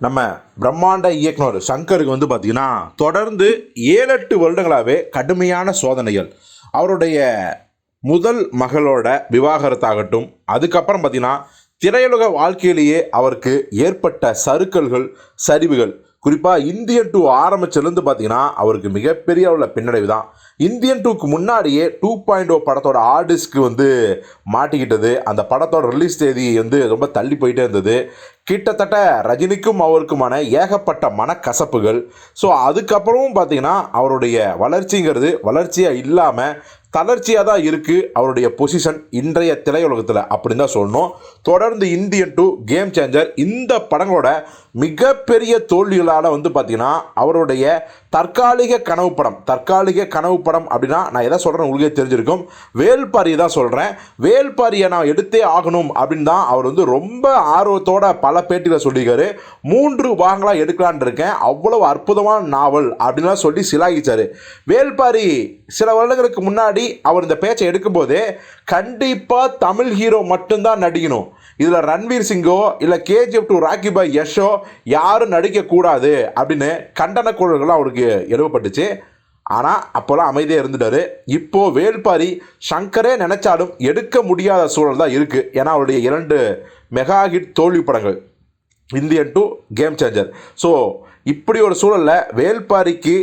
நம்ம பிரம்மாண்ட இயக்குனர் சங்கருக்கு வந்து பார்த்திங்கன்னா தொடர்ந்து ஏழு எட்டு வருடங்களாகவே கடுமையான சோதனைகள். அவருடைய முதல் மகளோட விவாகரத்தாகட்டும் அதுக்கப்புறம் பார்த்திங்கன்னா திரையுலக வாழ்க்கையிலேயே அவருக்கு ஏற்பட்ட சறுக்கல்கள் சரிவுகள். குறிப்பாக இந்தியன் டூ ஆரம்பிச்சிலேருந்து பார்த்தீங்கன்னா அவருக்கு மிகப்பெரிய உள்ள பின்னடைவு தான். இந்தியன் டூக்கு முன்னாடியே டூ பாயிண்ட் ஓ படத்தோட ஆர்டிஸ்க்கு வந்து மாட்டிக்கிட்டது. அந்த படத்தோட ரிலீஸ் தேதி வந்து ரொம்ப தள்ளி போயிட்டே இருந்தது. கிட்டத்தட்ட ரஜினிக்கும் அவருக்குமான ஏகப்பட்ட மனக்கசப்புகள். ஸோ அதுக்கப்புறமும் பார்த்திங்கன்னா அவருடைய வளர்ச்சிங்கிறது வளர்ச்சியாக இல்லாமல் தளர்ச்சியாக தான் இருக்குது அவருடைய பொசிஷன் இன்றைய திரையுலகத்தில் அப்படின்னு தான் சொல்லணும். தொடர்ந்து இந்தியன் டூ கேம் சேஞ்சர் இந்த படங்களோட மிகப்பெரிய தோல்விகளால் வந்து பார்த்திங்கன்னா அவருடைய தற்காலிக கனவு படம் தற்காலிக கனவு படம் அப்படின்னா நான் எதை சொல்கிறேன் உங்களுக்கே தெரிஞ்சிருக்கும். வேல்பாரியை தான் சொல்கிறேன் வேல்பாரியை நான் எடுத்தே ஆகணும் அப்படின்னு தான் அவர் வந்து ரொம்ப ஆர்வத்தோட பல பேட்டியில் சொல்லியிருக்காரு. மூன்று பாகங்களாக எடுக்கலான் இருக்கேன். அவ்வளவு அற்புதமான நாவல் அப்படின்லாம் சொல்லி சிலாகிச்சார். வேல்பாரி சில வருடங்களுக்கு முன்னாடி அவர் இந்த பேச்சை எடுக்கும்போது கண்டிப்பாக தமிழ் ஹீரோ மட்டும்தான் நடிக்கணும். இதில் ரன்வீர் சிங்கோ இல்லை கேஜிஎஃப் டூ ராக்கி பாய் யஷோ யாரும் நடிக்கக்கூடாது அப்படின்னு கண்டன குரல்கள்லாம் அவருக்கு எழுவப்பட்டுச்சு ஆனால் அப்போல்லாம் அமைதியாக இருந்துட்டாரு. இப்போ வேல்பாரி சங்கரே நினைச்சாலும் எடுக்க முடியாத சூழல் தான் இருக்குது ஏன்னா அவருடைய இரண்டு மெகா ஹிட் தோல்வி படங்கள். Indian two game changer so இப்படி ஒரு சூழலில் வேல்பாரிக்கு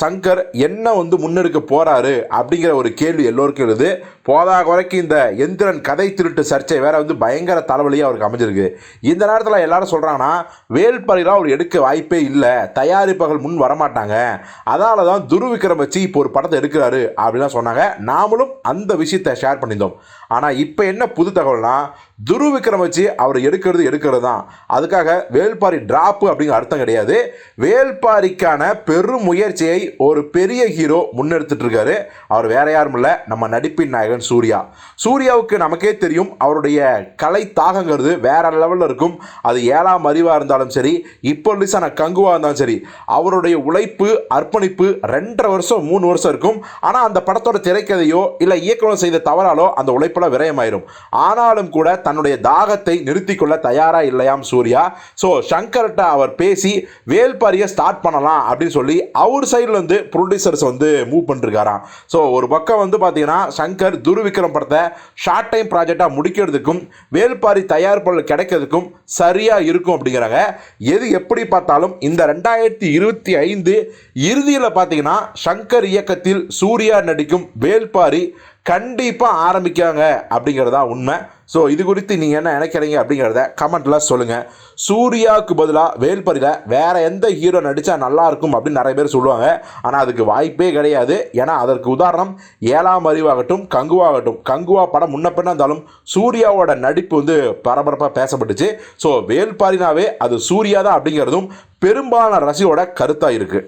சங்கர் என்ன வந்து முன்னெடுக்க போகிறாரு அப்படிங்கிற ஒரு கேள்வி எல்லோருக்கும் எழுது. போதா குறைக்கு இந்த எந்திரன் கதை திருட்டு சர்ச்சை வேற வந்து பயங்கர தலைவலியாக அவருக்கு அமைஞ்சிருக்கு. இந்த நேரத்தில் எல்லாரும் சொல்கிறாங்கன்னா வேல்பரிலாம் அவர் எடுக்க வாய்ப்பே இல்லை தயாரிப்புகள் முன் வரமாட்டாங்க. அதனால தான் துருவிக்ரம் வச்சு இப்போ ஒரு படத்தை எடுக்கிறாரு அப்படிலாம் சொன்னாங்க. நாமளும் அந்த விஷயத்தை ஷேர் பண்ணியிருந்தோம். ஆனால் இப்போ என்ன புது தகவல்னா துரு விக்ரம் வச்சு அவர் எடுக்கிறது எடுக்கிறது தான் அதுக்காக வேல்பாரி டிராப்பு அப்படிங்கிற அர்த்தம் கிடையாது. வேல்பாரிக்கான பெரும் முயற்சியை ஒரு பெரிய ஹீரோ முன்னெடுத்துட்டு இருக்காரு. அவர் வேற யாரும் இல்லை நம்ம நடிப்பின் நாயகன் சூர்யா. சூர்யாவுக்கு நமக்கே தெரியும் அவருடைய கலை தாகங்கிறது வேற லெவலில் இருக்கும். அது ஏழாம் அறிவாக இருந்தாலும் சரி இப்போ ரிலீஸான கங்குவாக இருந்தாலும் சரி அவருடைய உழைப்பு அர்ப்பணிப்பு ரெண்டரை வருஷம் மூணு வருஷம் இருக்கும். ஆனால் அந்த படத்தோட திரைக்கதையோ இல்லை இயக்குனர் செய்த தவறாலோ அந்த உழைப்பெல்லாம் விரயமாயிரும். ஆனாலும் கூட தன்னுடைய தாகத்தை நிறுத்தி கொள்ள தயாராக இல்லையாம் சூர்யா. ஸோ சங்கர்கிட்ட அவர் பேசி வேல்பாரியை ஸ்டார்ட் பண்ணலாம் அப்படின்னு சொல்லி அவர் சைடில் வந்து ப்ரொடியூசர்ஸ் வந்து மூவ் பண்ணிருக்காராம். ஸோ ஒரு பக்கம் வந்து பார்த்தீங்கன்னா சங்கர் துருவிக்ரம் படத்தை ஷார்ட் டைம் ப்ராஜெக்டாக முடிக்கிறதுக்கும் வேல்பாரி தயாரிப்பாளர் கிடைக்கிறதுக்கும் சரியாக இருக்கும் அப்படிங்கிறாங்க. எது எப்படி பார்த்தாலும் இந்த ரெண்டாயிரத்தி இருபத்தி ஐந்து இறுதியில் பார்த்தீங்கன்னா சங்கர் இயக்கத்தில் சூர்யா நடிக்கும் வேல்பாரி கண்டிப்பாக ஆரம்பிக்காங்க அப்படிங்கிறது தான் உண்மை. ஸோ இது குறித்து நீங்கள் என்ன நினைக்கிறீங்க அப்படிங்கிறத கமெண்ட்டில் சொல்லுங்கள் சூர்யாவுக்கு பதிலாக வேல்பரியில் வேறு எந்த ஹீரோ நடித்தா நல்லாயிருக்கும் அப்படின்னு நிறைய பேர் சொல்லுவாங்க. ஆனால் அதுக்கு வாய்ப்பே கிடையாது. ஏன்னா அதற்கு உதாரணம் ஏழாம் அறிவாகட்டும் கங்குவாகட்டும். கங்குவா படம் முன்ன பின்ன இருந்தாலும் சூர்யாவோட நடிப்பு வந்து பரபரப்பாக பேசப்பட்டுச்சு. ஸோ வேல்பாரினாவே அது சூர்யா தான் அப்படிங்கிறதும் பெரும்பாலான ரசிகோட கருத்தாக இருக்குது